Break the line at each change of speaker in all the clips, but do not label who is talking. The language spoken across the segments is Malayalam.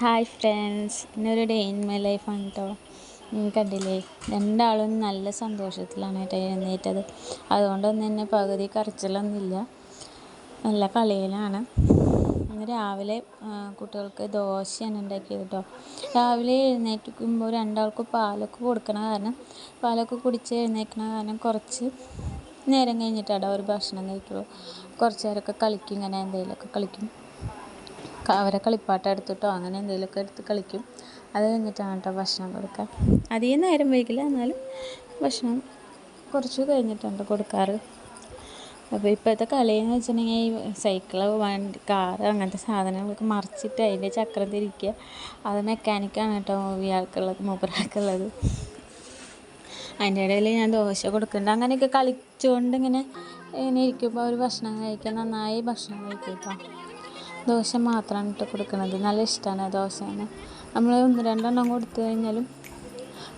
ഹായ് ഫ്രണ്ട്സ് ഇന്നൊരു ഡേ ഇൻ മൈ ലൈഫ് ആണ് കേട്ടോ കണ്ടില്ലേ? രണ്ടാളും നല്ല സന്തോഷത്തിലാണ് കേട്ടോ എഴുന്നേറ്റത്. അതുകൊണ്ടൊന്നും തന്നെ പകുതി കരച്ചിലൊന്നുമില്ല. നല്ല കളിയിലാണ്. ഇന്ന് രാവിലെ കുട്ടികൾക്ക് ദോശയാണ് ഉണ്ടാക്കിയത് കേട്ടോ രാവിലെ എഴുന്നേറ്റിക്കുമ്പോൾ രണ്ടാൾക്ക് പാലൊക്കെ കൊടുക്കണ കാരണം പാലൊക്കെ കുടിച്ച് എഴുന്നേൽക്കണ കാരണം കുറച്ച് നേരം കഴിഞ്ഞിട്ടാണ് അവർ ഭക്ഷണം കഴിക്കുള്ളൂ. കുറച്ച് നേരമൊക്കെ കളിക്കും ഇങ്ങനെ എന്തെങ്കിലുമൊക്കെ കളിക്കും. അവരെ കളിപ്പാട്ടം എടുത്തിട്ടോ അങ്ങനെ എന്തെങ്കിലുമൊക്കെ എടുത്ത് കളിക്കും. അത് കഴിഞ്ഞിട്ടാണ് കേട്ടോ ഭക്ഷണം കൊടുക്കുക അധികം നേരം വൈകില്ല എന്നാലും ഭക്ഷണം കുറച്ച് കഴിഞ്ഞിട്ടുണ്ട് കൊടുക്കാറ്. അപ്പോൾ ഇപ്പോഴത്തെ കളിയെന്ന് വെച്ചിട്ടുണ്ടെങ്കിൽ ഈ സൈക്കിൾ വണ്ടി കാറ് അങ്ങനത്തെ സാധനങ്ങളൊക്കെ മറിച്ചിട്ട് അതിന്റെ ചക്രം തിരിക്കുക. അത് മെക്കാനിക്കാണ് കേട്ടോ ഇയാൾക്കുള്ളത് മൂപ്പരാൾക്കുള്ളത്. അതിന്റെ ഇടയിൽ ഞാൻ ദോശ കൊടുക്കുന്നുണ്ട്. അങ്ങനെയൊക്കെ കളിച്ചുകൊണ്ട് ഇങ്ങനെ ഇങ്ങനെ ഇരിക്കുമ്പോൾ അവർ ഭക്ഷണം കഴിക്കാൻ നന്നായി ഭക്ഷണം കഴിക്കും കേട്ടോ. ദോശ മാത്രമാണ് ഇട്ട് കൊടുക്കുന്നത്. നല്ല ഇഷ്ടമാണ് ദോശയാണ് നമ്മൾ ഒന്ന് രണ്ടെണ്ണം കൊടുത്തു കഴിഞ്ഞാലും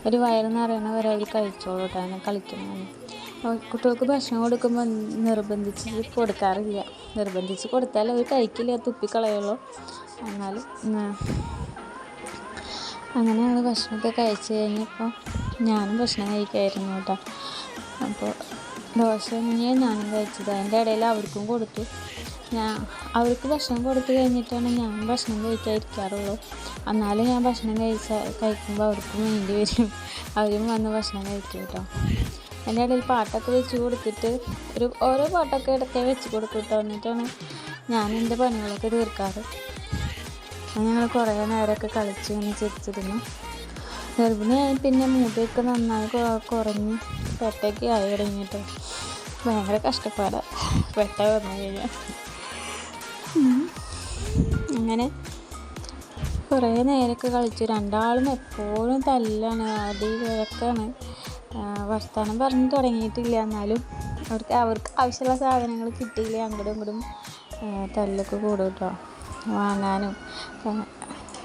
ഒരു വയറ് നിറയണ വരെ അവർ കഴിച്ചോളൂ കേട്ടോ അങ്ങനെ കളിക്കുന്നതാണ്. കുട്ടികൾക്ക് ഭക്ഷണം കൊടുക്കുമ്പോൾ നിർബന്ധിച്ച് കൊടുക്കാറില്ല. നിർബന്ധിച്ച് കൊടുത്താൽ അവർ കഴിക്കില്ല തുപ്പിക്കളയുള്ളൂ. എന്നാലും അങ്ങനെ ഞങ്ങൾ ഭക്ഷണമൊക്കെ കഴിച്ച് കഴിഞ്ഞപ്പോൾ ഞാനും ഭക്ഷണം കഴിക്കായിരുന്നു കേട്ടോ അപ്പോൾ ദോശ തന്നെയാണ് ഞാനും കഴിച്ചത്. അതിന്റെ ഇടയിൽ അവർക്കും കൊടുത്തു. ഞാൻ അവർക്ക് ഭക്ഷണം കൊടുത്തു കഴിഞ്ഞിട്ടാണ് ഞാൻ ഭക്ഷണം കഴിക്കാതിരിക്കാറുള്ളൂ. എന്നാലും ഞാൻ ഭക്ഷണം കഴിച്ച കഴിക്കുമ്പോൾ അവർക്കും വേണ്ടി വരും. അവരും വന്ന് ഭക്ഷണം കഴിക്കും കേട്ടോ അതിന്റെ ഇടയിൽ പാട്ടൊക്കെ വെച്ച് കൊടുത്തിട്ട് ഒരു ഓരോ പാട്ടൊക്കെ ഇടയ്ക്ക് വെച്ച് കൊടുക്കും എന്നിട്ടാണ് ഞാൻ എന്റെ പണികളൊക്കെ തീർക്കാറ്. ഞങ്ങൾ കുറേ നേരമൊക്കെ കളിച്ച് ഇങ്ങനെ ചിരിച്ചിരുന്നു. ഗർഭിണിയായി പിന്നെ മുടിയൊക്കെ നന്നായി കുറഞ്ഞ് പെട്ടൊക്കെ ആയി തുടങ്ങിയിട്ട് ഭയങ്കര കഷ്ടപ്പാടാണ് പെട്ട വന്നു കഴിഞ്ഞാൽ അങ്ങനെ കുറേ നേരമൊക്കെ കളിച്ചു. രണ്ടാളും എപ്പോഴും തല്ലാണ് അടി വഴക്കാണ്. വർത്തമാനം പറഞ്ഞു തുടങ്ങിയിട്ടില്ല. എന്നാലും അവർക്ക് അവർക്ക് ആവശ്യമുള്ള സാധനങ്ങൾ കിട്ടിയില്ല. അങ്ങോട്ടും ഇങ്ങോട്ടും തല്ലൊക്കെ കൂടും കേട്ടോ. വാങ്ങാനും.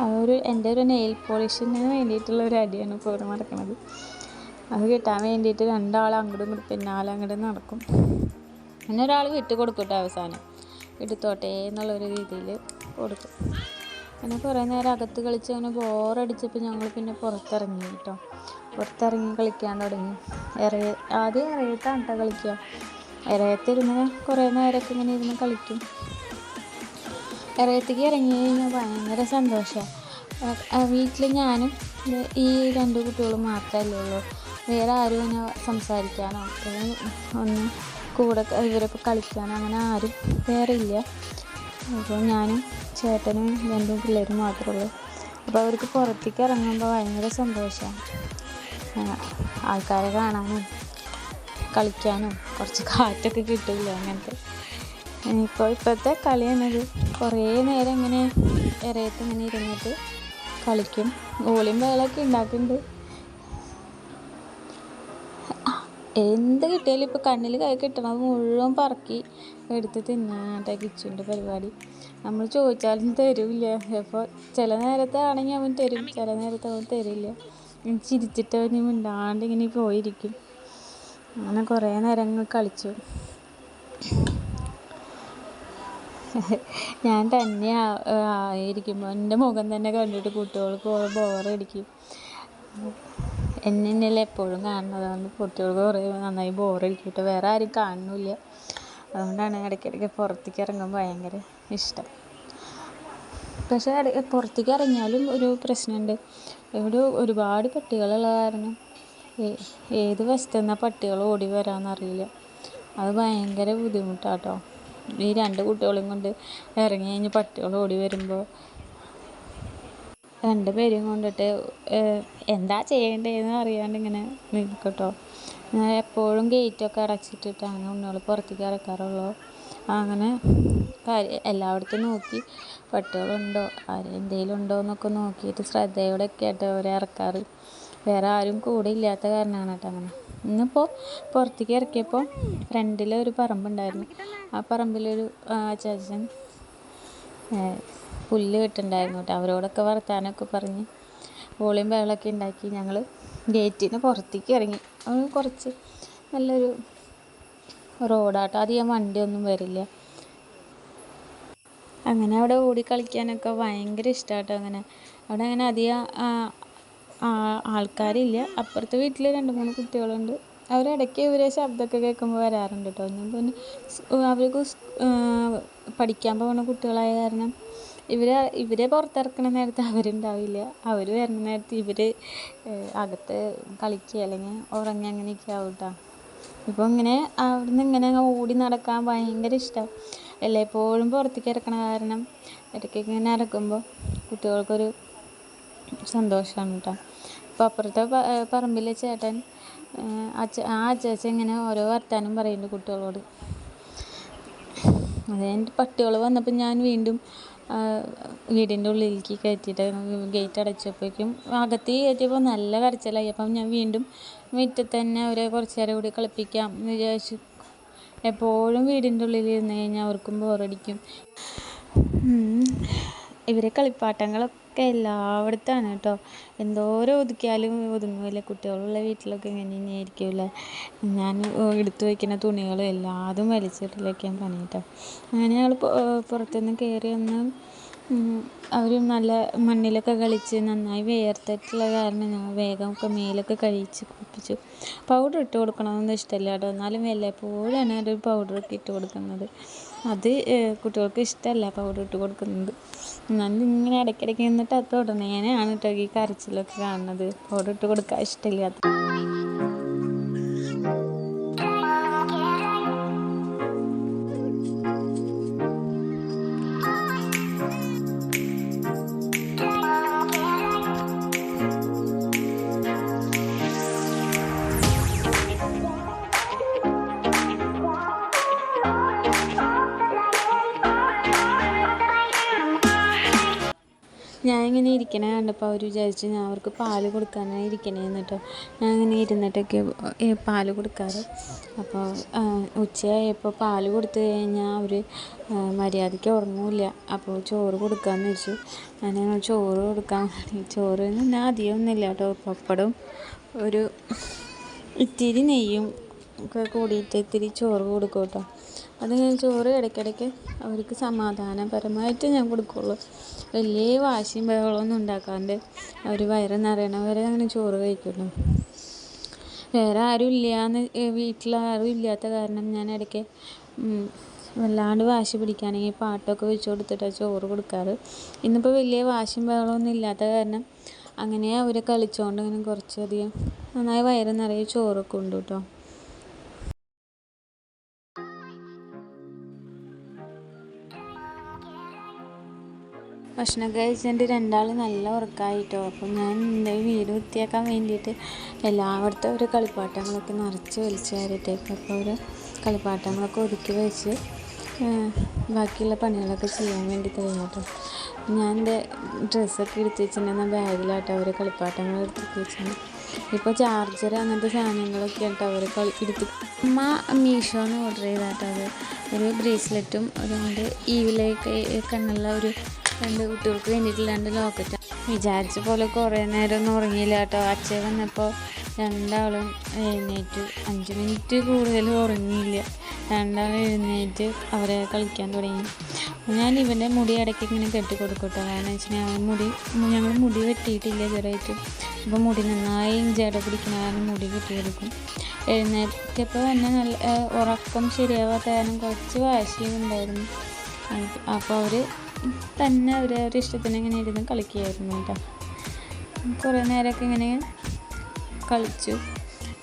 അതൊരു എന്റെ ഒരു നെയിൽ പോളിഷിന് വേണ്ടിയിട്ടുള്ള ഒരു അടിയാണ് ഇപ്പോൾ ഇവിടെ നടക്കുന്നത്. അത് കിട്ടാൻ വേണ്ടിയിട്ട് രണ്ടാൾ അങ്ങോട്ടും ഇങ്ങോട്ടും പിന്നാലെ അങ്ങോട്ട് നടക്കും. പിന്നെ ഒരാൾ വിട്ട് കൊടുക്കും കേട്ടോ അവസാനം. എടുത്തോട്ടെ എന്നുള്ളൊരു രീതിയിൽ. കൊടുക്കും. പിന്നെ കുറേ നേരം അകത്ത് കളിച്ച് അങ്ങനെ ബോറടിച്ചപ്പോൾ ഞങ്ങൾ പിന്നെ പുറത്തിറങ്ങി കേട്ടോ. പുറത്തിറങ്ങി കളിക്കാൻ തുടങ്ങി. ഇറയ ആദ്യം ഇറയത്താണ് കേട്ടോ കളിക്കുക ഇറയത്തിരുന്ന് കുറേ നേരമൊക്കെ ഇങ്ങനെ ഇരുന്ന് കളിക്കും. ഇറയത്തേക്ക് ഇറങ്ങി കഴിഞ്ഞാൽ ഭയങ്കര സന്തോഷമാണ് വീട്ടിൽ ഞാനും ഈ രണ്ട് കുട്ടികളും മാത്രമല്ലേ ഉള്ളൂ. വേറെ ആരും അങ്ങനെ സംസാരിക്കാനോ ഒന്നും കൂടെ ഇവരൊക്കെ കളിക്കാനോ അങ്ങനെ ആരും വേറെ ഇല്ല. അപ്പോൾ ഞാനും ചേട്ടനും രണ്ടും പിള്ളേരും മാത്രമേ ഉള്ളൂ. അപ്പോൾ അവർക്ക് പുറത്തേക്ക് ഇറങ്ങുമ്പോൾ ഭയങ്കര സന്തോഷമാണ്. ആൾക്കാരെ കാണാനും കളിക്കാനും കുറച്ച് കാറ്റൊക്കെ കിട്ടില്ല അങ്ങനത്തെ. ഇപ്പോൾ ഇപ്പോഴത്തെ കളി എന്നത് കുറേ നേരം ഇങ്ങനെ ഇറയത്ത് ഇങ്ങനെ ഇരുന്നിട്ട് കളിക്കും. ഓളിയും വേളൊക്കെ ഉണ്ടാക്കുന്നുണ്ട്. എന്ത് കിട്ടിയാലും ഇപ്പോൾ കണ്ണിൽ കൈ കിട്ടണത് മുഴുവൻ പറക്കി എടുത്ത് തിന്നാട്ടെ കിച്ചുന്റെ പരിപാടി. നമ്മൾ ചോദിച്ചാലും തരില്ല. അപ്പോൾ ചില നേരത്തെ ആണെങ്കിൽ അവൻ തരും. ചില നേരത്തെ അവൻ തരില്ല. ചിരിച്ചിട്ട് അവൻ മിണ്ടാണ്ട് ഇങ്ങനെ പോയിരിക്കും. അങ്ങനെ കുറേ നേരങ്ങൾ കളിച്ചു. ഞാൻ തന്നെ ആയിരിക്കും എന്റെ മുഖം തന്നെ കണ്ടിട്ട് കുട്ടികൾക്ക് ബോറടിക്കും എന്നെ തന്നെയല്ലേ എപ്പോഴും കാണുന്നത്? അതുകൊണ്ട് കുട്ടികൾക്ക് കുറേ നന്നായി ബോറടിക്കും വേറെ ആരും കാണുന്നില്ല. അതുകൊണ്ടാണ് ഇടയ്ക്കിടയ്ക്ക് പുറത്തേക്ക് ഇറങ്ങുമ്പോൾ ഭയങ്കര ഇഷ്ടം. പക്ഷേ പുറത്തേക്ക് ഇറങ്ങിയാലും ഒരു പ്രശ്നമുണ്ട്. ഇവിടെ ഒരുപാട് പട്ടികളുള്ള കാരണം ഏത് വശത്തു നിന്നാണ് പട്ടികൾ ഓടി വരാമെന്നറിയില്ല അത് ഭയങ്കര ബുദ്ധിമുട്ടാട്ടോ. ഈ രണ്ട് കുട്ടികളെയും കൊണ്ട് ഇറങ്ങി കഴിഞ്ഞ് പട്ടികൾ ഓടി വരുമ്പോൾ രണ്ട് പേരെയും കൊണ്ടിട്ട് എന്താ ചെയ്യേണ്ടതെന്ന് അറിയാണ്ട് ഇങ്ങനെ നിൽക്കും കേട്ടോ ഞാൻ എപ്പോഴും ഗേറ്റൊക്കെ അടച്ചിട്ടിട്ടാണ് ഉണ്ണികൾ പുറത്തേക്ക് ഇറക്കാറുള്ളൂ. അങ്ങനെ എല്ലായിടത്തും നോക്കി. പട്ടികളുണ്ടോ? എന്തെങ്കിലും ഉണ്ടോ എന്നൊക്കെ നോക്കിയിട്ട് ശ്രദ്ധയോടെയൊക്കെ ആയിട്ട് അവരെ ഇറക്കാറ്. വേറെ ആരും കൂടെ ഇല്ലാത്ത കാരണമാണ് കേട്ടോ അങ്ങനെ. ഇന്നിപ്പോൾ പുറത്തേക്ക് ഇറക്കിയപ്പോൾ ഫ്രണ്ടിൽ ഒരു പറമ്പുണ്ടായിരുന്നു. ആ പറമ്പിലൊരു ചേച്ചൻ പുല്ല് വെട്ടുണ്ടായിരുന്നു കേട്ടോ. അവരോടൊക്കെ വർത്താനമൊക്കെ പറഞ്ഞ് ഓളിയും ബഹളമൊക്കെ ഉണ്ടാക്കി ഞങ്ങൾ ഗേറ്റിൽ നിന്ന് പുറത്തേക്ക് ഇറങ്ങി. കുറച്ച് നല്ലൊരു റോഡാട്ടോ. അധികം വണ്ടിയൊന്നും വരില്ല. അങ്ങനെ അവിടെ ഓടി കളിക്കാനൊക്കെ ഭയങ്കര ഇഷ്ടമാട്ടോ അങ്ങനെ. അവിടെ അങ്ങനെ അധികം ആൾക്കാരില്ല. അപ്പുറത്തെ വീട്ടിൽ രണ്ട് മൂന്ന് കുട്ടികളുണ്ട്. അവരിടയ്ക്ക് ഇവരെ ശബ്ദമൊക്കെ കേൾക്കുമ്പോൾ വരാറുണ്ട് കേട്ടോ. ഞാൻ പിന്നെ അവർക്ക് പഠിക്കാൻ പോകുന്ന കുട്ടികളായ കാരണം ഇവരെ ഇവരെ പുറത്തിറക്കുന്ന നേരത്ത് അവരുണ്ടാവില്ല. അവർ വരുന്ന നേരത്ത് ഇവർ അകത്ത് കളിക്കുക അല്ലെങ്കിൽ ഉറങ്ങി അങ്ങനെയൊക്കെ ആവും കേട്ടോ ഇപ്പോൾ ഇങ്ങനെ അവിടുന്ന് ഇങ്ങനെ ഓടി നടക്കാൻ ഭയങ്കര ഇഷ്ടം. എല്ലായ്പ്പോഴും പുറത്തേക്ക് ഇറക്കണ കാരണം ഇടയ്ക്കൊക്കെ ഇങ്ങനെ ഇറക്കുമ്പോൾ കുട്ടികൾക്കൊരു സന്തോഷമാണ് കേട്ടോ അപ്പോൾ അപ്പുറത്തെ പറമ്പിലെ ചേട്ടൻ അച്ഛ ആ അച്ചാച്ച ഇങ്ങനെ ഓരോ വർത്താനം പറയുന്നുണ്ട് കുട്ടികളോട്. അത് എന്റെ പട്ടികൾ വന്നപ്പോൾ ഞാൻ വീണ്ടും വീടിന്റെ ഉള്ളിലേക്ക് കയറ്റിയിട്ട് ഗേറ്റ് അടച്ചപ്പോഴേക്കും അകത്ത് കയറ്റിയപ്പോൾ നല്ല കരച്ചിലായി. അപ്പം ഞാൻ വീണ്ടും മുറ്റത്ത് തന്നെ അവരെ കുറച്ച് നേരം കൂടി കളിപ്പിക്കാം എന്ന് വിചാരിച്ചു. എപ്പോഴും വീടിന്റെ ഉള്ളിൽ ഇരുന്ന് കഴിഞ്ഞാൽ അവർക്കും ബോറടിക്കും. ഇവരെ കളിപ്പാട്ടങ്ങളൊക്കെ എല്ലായിടത്താണ് കേട്ടോ. എന്തോരം ഒതുക്കിയാലും ഒതുങ്ങില്ല? കുട്ടികളുള്ള വീട്ടിലൊക്കെ ഇങ്ങനെ തന്നെയായിരിക്കുമല്ലേ? ഞാൻ എടുത്തു വയ്ക്കുന്ന തുണികളും എല്ലാതും വലിച്ചിട്ടിലൊക്കെയാണ് പണി കേട്ടോ. അങ്ങനെ ഞങ്ങൾ പുറത്തുനിന്ന് കയറി വന്ന് അവർ നല്ല മണ്ണിലൊക്കെ കളിച്ച് നന്നായി വേർത്തിട്ടുള്ള കാരണം വേഗം ഒക്കെ മേലൊക്കെ കഴിച്ച് കുളിപ്പിച്ചു. പൗഡർ ഇട്ട് കൊടുക്കണമെന്നൊന്നും ഇഷ്ടമല്ല കേട്ടോ. എന്നാലും വല്ലപ്പോഴാണ് ഒരു പൗഡറൊക്കെ ഇട്ട് കൊടുക്കുന്നത്. അത് കുട്ടികൾക്ക് ഇഷ്ടമല്ല പൗഡർ ഇട്ട് കൊടുക്കുന്നത്. എന്നാലും ഇങ്ങനെ ഇടയ്ക്കിടയ്ക്ക് നിന്നിട്ട് അത് തുടങ്ങിയാണ് കേട്ടോ ഈ കരച്ചിലൊക്കെ കാണുന്നത്. പൗഡർ ഇട്ട് കൊടുക്കാൻ ഇഷ്ടമില്ലാത്ത ഞാൻ ഇങ്ങനെ ഇരിക്കണേ കണ്ടപ്പോൾ അവർ വിചാരിച്ചു ഞാൻ അവർക്ക് പാൽ കൊടുക്കാനായി ഇരിക്കണേന്ന് കേട്ടോ ഞാൻ ഇങ്ങനെ ഇരുന്നിട്ടൊക്കെ പാൽ കൊടുക്കാറ്. അപ്പോൾ ഉച്ചയായപ്പോൾ പാൽ കൊടുത്തു കഴിഞ്ഞാൽ അവർ മര്യാദയ്ക്ക് ഉറങ്ങില്ല. അപ്പോൾ ചോറ് കൊടുക്കാമെന്ന് വെച്ചു. ഞാൻ ചോറ് കൊടുക്കാൻ ചോറ് ഞാൻ അധികം ഒന്നുമില്ല കേട്ടോ. പപ്പടം ഒരു ഇത്തിരി നെയ്യും ഒക്കെ കൂടിയിട്ട് ഇത്തിരി ചോറ് കൊടുക്കും കേട്ടോ. അത് ഞാൻ ചോറ് ഇടയ്ക്കിടയ്ക്ക് അവർക്ക് സമാധാനപരമായിട്ട് ഞാൻ കൊടുക്കുള്ളൂ. വലിയ വാശിയും ബഹളമൊന്നും ഉണ്ടാക്കാണ്ട് അവർ വയറ് നിറയണവരെ അങ്ങനെ ചോറ് കഴിക്കുള്ളൂ. വേറെ ആരും ഇല്ലയെന്ന് വീട്ടിൽ ആരും ഇല്ലാത്ത കാരണം ഞാൻ ഇടയ്ക്ക് വല്ലാണ്ട് വാശി പിടിക്കുകയാണെങ്കിൽ പാട്ടൊക്കെ വെച്ച് കൊടുത്തിട്ടാണ് ചോറ് കൊടുക്കാറ്. ഇന്നിപ്പോൾ വലിയ വാശിയും ബഹളമൊന്നും ഇല്ലാത്ത കാരണം അങ്ങനെ അവർ കളിച്ചുകൊണ്ട് ഇങ്ങനെ കുറച്ചധികം നന്നായി വയറ് നിറയെ ചോറൊക്കെ ഉണ്ട് കേട്ടോ ഭക്ഷണം കഴിച്ചിട്ട് രണ്ടാൾ നല്ല ഉറക്കായിട്ടോ. അപ്പം ഞാൻ എന്റെ വീട് വൃത്തിയാക്കാൻ വേണ്ടിയിട്ട് എല്ലായിടത്തും ഒരു കളിപ്പാട്ടങ്ങളൊക്കെ നിറച്ച് വലിച്ചു കയറിയിട്ടേക്ക് അപ്പോൾ ഒരു കളിപ്പാട്ടങ്ങളൊക്കെ ഒതുക്കി വെച്ച് ബാക്കിയുള്ള പണികളൊക്കെ ചെയ്യാൻ വേണ്ടി കഴിഞ്ഞിട്ടോ ഞാൻ എന്റെ ഡ്രസ്സൊക്കെ എടുത്ത് വെച്ചിട്ടുണ്ടെന്ന ബാഗിലാട്ടോ അവർ കളിപ്പാട്ടങ്ങൾ എടുത്ത് വെച്ചിട്ടുണ്ട് ഇപ്പോൾ ചാർജർ അങ്ങനത്തെ സാധനങ്ങളൊക്കെ ആട്ടോ അവർ കളി എടുത്ത് അമ്മ മീഷോന്ന് ഓർഡർ ചെയ്താട്ടോ അത്. ഒരു ബ്രേസ്ലെറ്റും അതുകൊണ്ട് ഈവിലേക്ക് കണ്ണുള്ള ഒരു രണ്ട് കുട്ടികൾക്ക് വേണ്ടിയിട്ട് രണ്ട് ലോക്കറ്റ് വിചാരിച്ച പോലെ കുറേ നേരം ഒന്നും ഉറങ്ങിയില്ല കേട്ടോ. അച്ഛൻ വന്നപ്പോൾ രണ്ടാളും എഴുന്നേറ്റ്. അഞ്ച് മിനിറ്റ് കൂടുതൽ ഉറങ്ങിയില്ല. രണ്ടാളും എഴുന്നേറ്റ് അവരെ കളിക്കാൻ തുടങ്ങി. ഞാൻ ഇവന്റെ മുടി ഇടയ്ക്ക് ഇങ്ങനെ കെട്ടി കൊടുക്കട്ടോ കേട്ടോ. കാരണം വെച്ചിട്ടുണ്ടെങ്കിൽ അവൻ മുടി ഞങ്ങൾ മുടി വെട്ടിയിട്ടില്ല ചെറുതായിട്ട്. അപ്പോൾ മുടി നന്നായി ജട പിടിക്കുന്ന കാരണം മുടി കെട്ടിയെടുക്കും എഴുന്നേറ്റപ്പോൾ തന്നെ നല്ല ഉറക്കം ശരിയാവാത്ത കാരണം കുറച്ച് വാശിയുണ്ടായിരുന്നു അപ്പോൾ അവർ തന്നെ അവർ അവരുടെ ഇഷ്ടത്തിന് ഇങ്ങനെ ഇരുന്ന് കളിക്കുകയായിരുന്നു കേട്ടോ. കുറേ നേരമൊക്കെ ഇങ്ങനെ കളിച്ചു.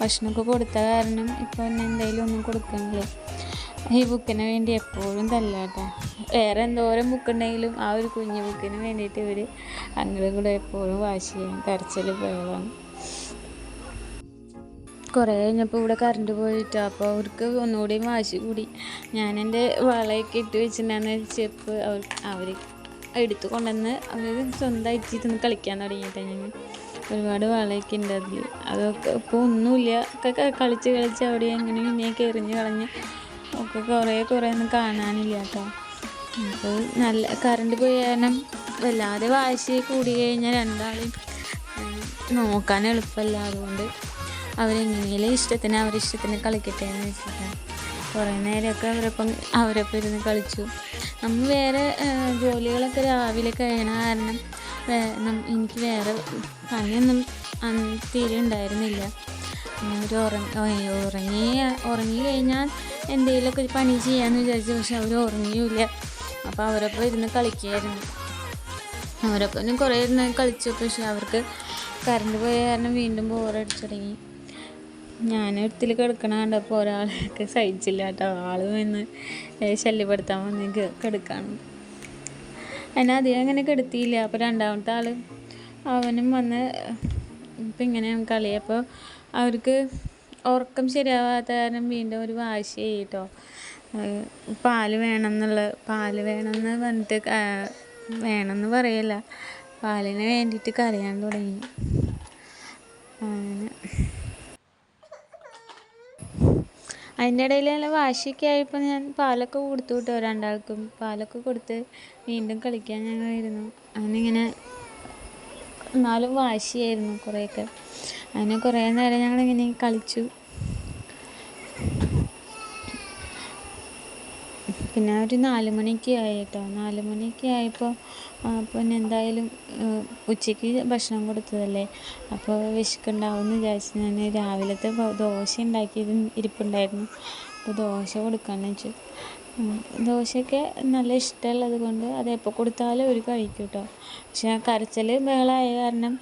ഭക്ഷണമൊക്കെ കൊടുത്ത കാരണം ഇപ്പോൾ എന്നെ എന്തായാലും ഒന്നും കൊടുക്കുന്നില്ല ഈ ബുക്കിന് വേണ്ടി എപ്പോഴും തല്ലാട്ടോ വേറെ എന്തോരം ബുക്കുണ്ടെങ്കിലും ആ ഒരു കുഞ്ഞു ബുക്കിന് വേണ്ടിയിട്ട് ഇവർ അങ്ങോട്ടും കൂടെ എപ്പോഴും വാശി ചെയ്യും കരച്ചിൽ ബഹളമാണ് കുറേ കഴിഞ്ഞപ്പോൾ ഇവിടെ കറണ്ട് പോയിട്ടോ അപ്പോൾ അവർക്ക് ഒന്നുകൂടി വാശി കൂടി. ഞാൻ എന്റെ വളയൊക്കെ ഇട്ട് വെച്ചിട്ടുണ്ടായിരുന്ന ചെപ്പ് അവർ അവർ എടുത്തു കൊണ്ടുവന്ന് അവർ സ്വന്തമായിട്ട് ഇരുന്ന് കളിക്കാൻ തുടങ്ങിയിട്ടാണ് ഞങ്ങൾ ഒരുപാട് വളയൊക്കെ ഉണ്ട് അതിൽ അതൊക്കെ ഇപ്പോൾ ഒന്നുമില്ല. ഒക്കെ കളിച്ച് കളിച്ച് അവിടെ അങ്ങനെ ഇങ്ങനെയൊക്കെ എറിഞ്ഞ് കളഞ്ഞ് ഒക്കെ കുറേ കുറേ ഒന്നും കാണാനില്ല കേട്ടോ. അപ്പോൾ നല്ല കറണ്ട് പോയി കാരണം വല്ലാതെ വാശി കൂടി കഴിഞ്ഞാൽ രണ്ടാളും നോക്കാൻ എളുപ്പമല്ല. അതുകൊണ്ട് അവരെങ്ങനെയും ഇഷ്ടത്തിന് അവരെ ഇഷ്ടത്തിന് കളിക്കട്ടെ എന്ന് വെച്ചിട്ടാണ് കുറേ നേരമൊക്കെ അവരൊപ്പം അവരൊപ്പം ഇരുന്ന് കളിച്ചു. നമ്മൾ വേറെ ജോലികളൊക്കെ രാവിലെ കഴിയണ കാരണം എനിക്ക് വേറെ പണിയൊന്നും തീരെ ഉണ്ടായിരുന്നില്ല. അവർ ഉറങ്ങി ഉറങ്ങി ഉറങ്ങി കഴിഞ്ഞാൽ എന്തെങ്കിലുമൊക്കെ ഒരു പണി ചെയ്യാമെന്ന് വിചാരിച്ചു പക്ഷെ അവർ ഉറങ്ങിയില്ല. അപ്പോൾ അവരൊപ്പം ഇരുന്ന് കളിക്കുകയായിരുന്നു അവരൊപ്പം കുറേ ഇരുന്ന് കളിച്ചു പക്ഷെ അവർക്ക് കറണ്ട് പോയ കാരണം വീണ്ടും ബോറടിച്ചു തുടങ്ങി. ഞാൻ ഒരുത്തിൽ കിടക്കണ കണ്ടപ്പോൾ ഒരാളെയൊക്കെ സഹിച്ചില്ല കേട്ടോ. ആൾ വന്ന് ശല്യപ്പെടുത്താൻ വന്ന് കിടക്കാണ്. എന്നെ അധികം അങ്ങനെ കെടുത്തിയില്ല. അപ്പോൾ രണ്ടാമത്തെ ആൾ അവനും വന്ന് ഇപ്പം ഇങ്ങനെ കളി അപ്പോൾ അവർക്ക് ഉറക്കം ശരിയാവാത്ത കാരണം വീണ്ടും ഒരു വാശി കേട്ടോ. പാൽ വേണം എന്നുള്ള പാൽ വേണമെന്ന് പറഞ്ഞിട്ട് വേണമെന്ന് പറയല്ല. പാലിന് വേണ്ടിയിട്ട് കരയാൻ തുടങ്ങി അങ്ങനെ അതിന്റെ ഇടയിൽ നല്ല വാശിയൊക്കെ ആയപ്പോൾ ഞാൻ പാലൊക്കെ കൊടുത്തു കേട്ടോ രണ്ടാൾക്കും. പാലൊക്കെ കൊടുത്ത് വീണ്ടും കളിക്കാൻ ഞങ്ങളായിരുന്നു. അങ്ങനിങ്ങനെ എന്നാലും വാശിയായിരുന്നു കുറേയൊക്കെ. അങ്ങനെ കുറേ നേരം ഞങ്ങളിങ്ങനെ കളിച്ചു. പിന്നെ ഒരു നാല് മണിയൊക്കെ ആയി കേട്ടോ. നാല് മണിയൊക്കെ ആയപ്പോൾ പിന്നെ എന്തായാലും ഉച്ചയ്ക്ക് ഭക്ഷണം കൊടുത്തതല്ലേ? അപ്പോൾ വിശക്കുണ്ടാവും എന്ന് വിചാരിച്ച് ഞാൻ രാവിലത്തെ ദോശ ഉണ്ടാക്കിയത് ഇരിപ്പുണ്ടായിരുന്നു. അപ്പോൾ ദോശ കൊടുക്കാമെന്ന് വെച്ചു. ദോശയൊക്കെ നല്ല ഇഷ്ടമുള്ളത് കൊണ്ട് അത് എപ്പോൾ കൊടുത്താലും അവർ കഴിക്കും കേട്ടോ പക്ഷെ കരച്ചൽ ബഹളമായ കാരണം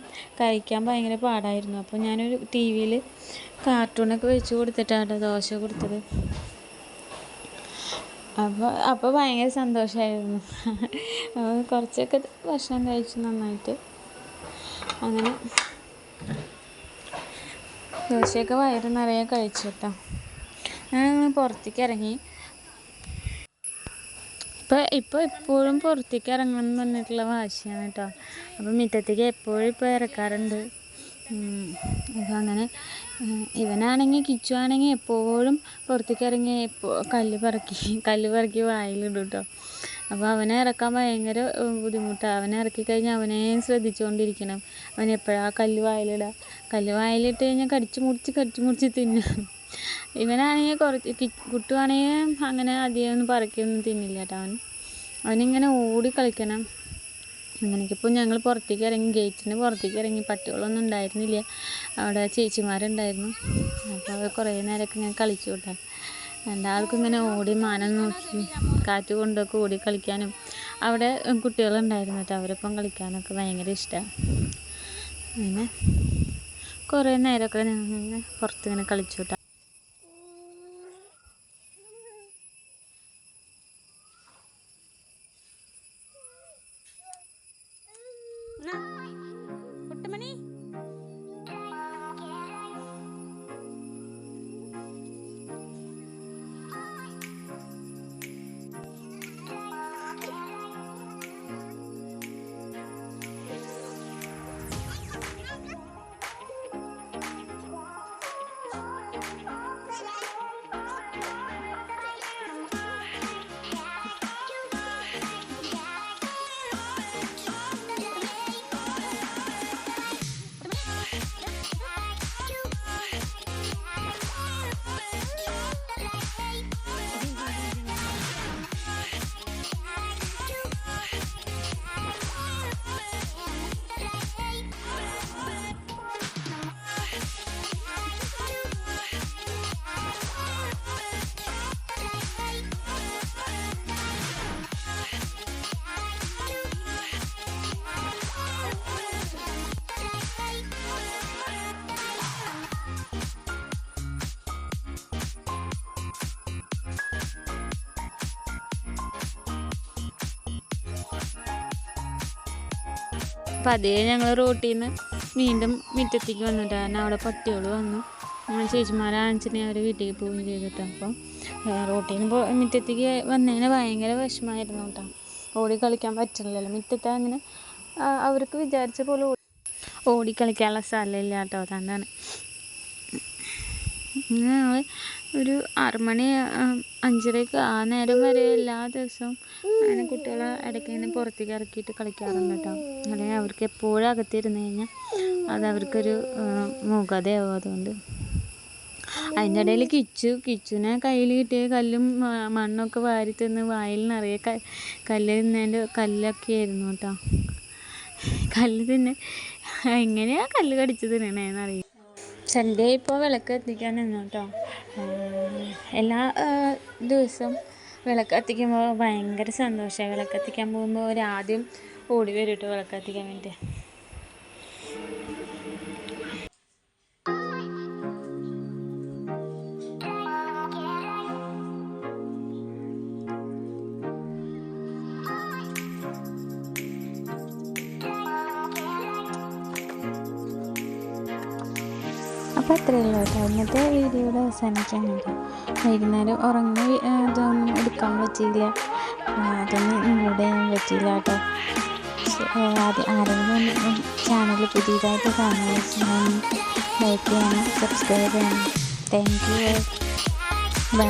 കഴിക്കാൻ ഭയങ്കര പാടായിരുന്നു. അപ്പോൾ ഞാനൊരു ടി വിയിൽ കാർട്ടൂണൊക്കെ വെച്ച് കൊടുത്തിട്ടാണ് ദോശ കൊടുത്തത്. അപ്പോൾ അപ്പോൾ ഭയങ്കര സന്തോഷമായിരുന്നു കുറച്ചൊക്കെ ഭക്ഷണം കഴിച്ചു നന്നായിട്ട് അങ്ങനെ ദോശയൊക്കെ വയറ് നിറയെ കഴിച്ചു കേട്ടോ. ഞാൻ പുറത്തേക്ക് ഇറങ്ങി. ഇപ്പോൾ ഇപ്പോൾ എപ്പോഴും പുറത്തേക്ക് ഇറങ്ങണം എന്ന് പറഞ്ഞിട്ടുള്ള വാശിയാണ് കേട്ടോ. അപ്പോൾ മുറ്റത്തേക്ക് എപ്പോഴും ഇപ്പോൾ ഇറക്കാറുണ്ട്. അങ്ങനെ ഇവനാണെങ്കിൽ കിച്ചു ആണെങ്കിൽ എപ്പോഴും പുറത്തേക്ക് ഇറങ്ങി എപ്പോൾ കല്ല് പറക്കി കല്ല് പറക്കി വായിലിടും കേട്ടോ അപ്പോൾ അവനെ ഇറക്കാൻ ഭയങ്കര ബുദ്ധിമുട്ടാണ് അവനെ ഇറക്കി കഴിഞ്ഞാൽ അവനെ ശ്രദ്ധിച്ചുകൊണ്ടിരിക്കണം അവൻ എപ്പോഴാണ് കല്ല് വായിലിടുക കല്ല് വായിലിട്ട് കഴിഞ്ഞാൽ കടിച്ച് മുറിച്ച് കടിച്ച് മുറിച്ച് തിന്നും. ഇവനാണെങ്കിൽ കുറച്ച് കുട്ടുവാണെങ്കിൽ അങ്ങനെ അധികം ഒന്നും പറക്കിയൊന്നും തിന്നില്ല കേട്ടോ അവൻ. അവനിങ്ങനെ ഓടി കളിക്കണം. അങ്ങനെയൊക്കെ. ഇപ്പോൾ ഞങ്ങൾ പുറത്തേക്ക് ഇറങ്ങി ഗേറ്റിന് പുറത്തേക്ക് ഇറങ്ങി. പട്ടികളൊന്നും ഉണ്ടായിരുന്നില്ല. അവിടെ ചേച്ചിമാരുണ്ടായിരുന്നു. അപ്പോൾ കുറേ നേരമൊക്കെ ഇങ്ങനെ കളിച്ചു കേട്ടോ. രണ്ടാൾക്കും ഇങ്ങനെ ഓടി മാനം നോക്കി കാറ്റ് കൊണ്ടൊക്കെ ഓടി കളിക്കാനും. അവിടെ കുട്ടികളുണ്ടായിരുന്നു കേട്ടോ. അവരൊപ്പം കളിക്കാനൊക്കെ ഭയങ്കര ഇഷ്ടമാണ് അങ്ങനെ കുറേ നേരമൊക്കെ ഞങ്ങൾ ഇങ്ങനെ പുറത്തിങ്ങനെ കളിച്ചു കേട്ടോ. 那 അപ്പം അതേ ഞങ്ങൾ റോട്ടിൽ നിന്ന് വീണ്ടും മുറ്റത്തേക്ക് വന്നിട്ട് കാരണം അവിടെ പട്ടികൾ വന്നു. ഞങ്ങൾ ചേച്ചിമാരാണെച്ചിട്ടുണ്ടെങ്കിൽ അവർ വീട്ടിലേക്ക് പോവുകയും ചെയ്തിട്ട് അപ്പം റോട്ടിൽ നിന്ന് പോ മുറ്റത്തേക്ക് വന്നതിന് ഭയങ്കര വിഷമമായിരുന്നു കേട്ടോ. ഓടി കളിക്കാൻ പറ്റില്ലല്ലോ. മുറ്റത്ത് അങ്ങനെ അവർക്ക് വിചാരിച്ച പോലെ ഓടി കളിക്കാനുള്ള സ്ഥലമില്ല കേട്ടോ. അതുകൊണ്ടാണ് അങ്ങനെ ഞങ്ങൾ ഒരു ആറുമണി അഞ്ചരയ്ക്ക് ആ നേരം വരെ എല്ലാ ദിവസവും അങ്ങനെ കുട്ടികളെ ഇടയ്ക്ക് ഇങ്ങനെ പുറത്തേക്ക് ഇറക്കിയിട്ട് കളിക്കാറുണ്ട് കേട്ടോ. അല്ലെങ്കിൽ അവർക്ക് എപ്പോഴും അകത്തിരുന്ന് കഴിഞ്ഞാൽ അത് അവർക്കൊരു മൂകതയാവും അതുകൊണ്ട്. അതിന്റെ ഇടയിൽ കിച്ചു കിച്ചുവിനെ കയ്യിൽ കിട്ടിയ കല്ലും മണ്ണൊക്കെ വാരി തിന്ന് വായിൽ നിറയെ ക കല്ല് തിന്നതിന്റെ കല്ലൊക്കെ ആയിരുന്നു കേട്ടോ. കല്ല് തിന്ന് എങ്ങനെയാ കല്ല് കടിച്ചു തിന്നണേന്ന് സന്ധ്യ ഇപ്പോൾ വിളക്ക് കത്തിക്കാൻ നിന്നു കേട്ടോ എല്ലാ ദിവസവും വിളക്ക് കത്തിക്കുമ്പോൾ ഭയങ്കര സന്തോഷമാണ്. വിളക്ക് കത്തിക്കാൻ പോകുമ്പോൾ ഒരു ആദ്യം ഓടി വരും കേട്ടോ വിളക്ക് കത്തിക്കാൻ വേണ്ടി അപ്പോൾ അത്രയേ ഉള്ളൂ കേട്ടോ. ഇന്നത്തെ വീഡിയോയുടെ അവസാനിക്കാൻ കേട്ടോ വൈകുന്നേരം ഉറങ്ങി ഇതൊന്നും എടുക്കാൻ പറ്റിയില്ല. അതൊന്നും ഇൻക്ലൂഡ് ചെയ്യാൻ പറ്റിയില്ല കേട്ടോ. അത് ആരെങ്കിലും ചാനൽ പുതിയതായിട്ട് കാണാൻ വെച്ചാൽ ലൈക്ക് ചെയ്യണം സബ്സ്ക്രൈബ് ചെയ്യണം. Thank you by